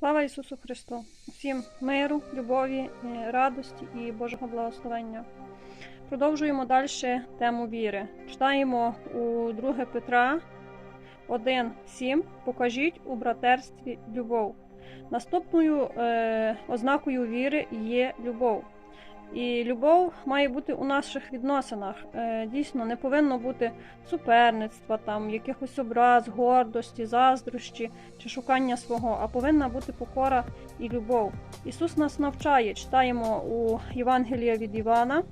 Слава Ісусу Христу! Всім миру, любові, е, радості і Божого благословення. Продовжуємо далі тему віри. Читаємо у 2 Петра 1.7. Покажіть у братерстві любов. Наступною е, ознакою віри є любов. І любов має бути у наших відносинах. Е, дійсно, не повинно бути суперництва, там, якихось образ, гордості, заздрощі чи шукання свого, а повинна бути покора і любов. Ісус нас навчає, читаємо у Євангелія від Івана,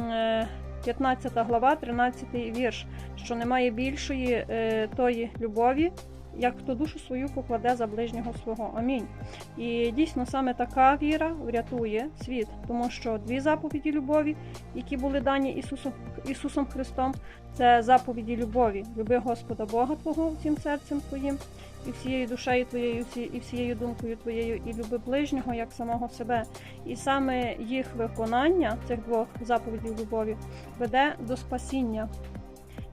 е, 15 глава, 13 вірш, що немає більшої е, тої любові, як хто душу свою покладе за ближнього свого. Амінь. І дійсно саме така віра врятує світ, тому що дві заповіді любові, які були дані Ісусом, Ісусом Христом, це заповіді любові. Люби Господа Бога Твого всім серцем Твоїм, і всією душею Твоєю, і всією думкою Твоєю, і люби ближнього як самого себе. І саме їх виконання цих двох заповідей любові веде до спасіння.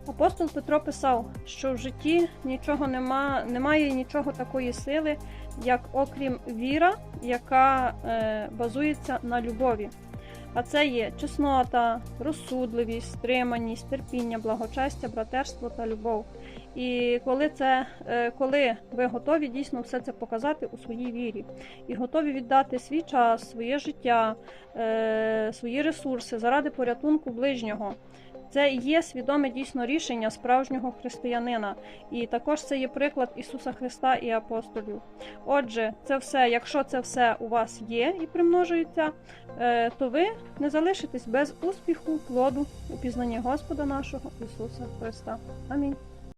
Апостол Петро писав, що в житті нічого нема, немає нічого такої сили, як окрім віра, яка е, базується на любові. А це є чеснота, розсудливість, стриманість, терпіння, благочестя, братерство та любов. І коли це, е, коли ви готові дійсно все це показати у своїй вірі, і готові віддати свій час, своє життя, е, свої ресурси заради порятунку ближнього. Це є свідоме дійсно рішення справжнього християнина, і також це є приклад Ісуса Христа і апостолів. Отже, це все, якщо це все у вас є і примножується, е, то ви не залишитесь без успіху, плоду у пізнанні Господа нашого Ісуса Христа. Амінь.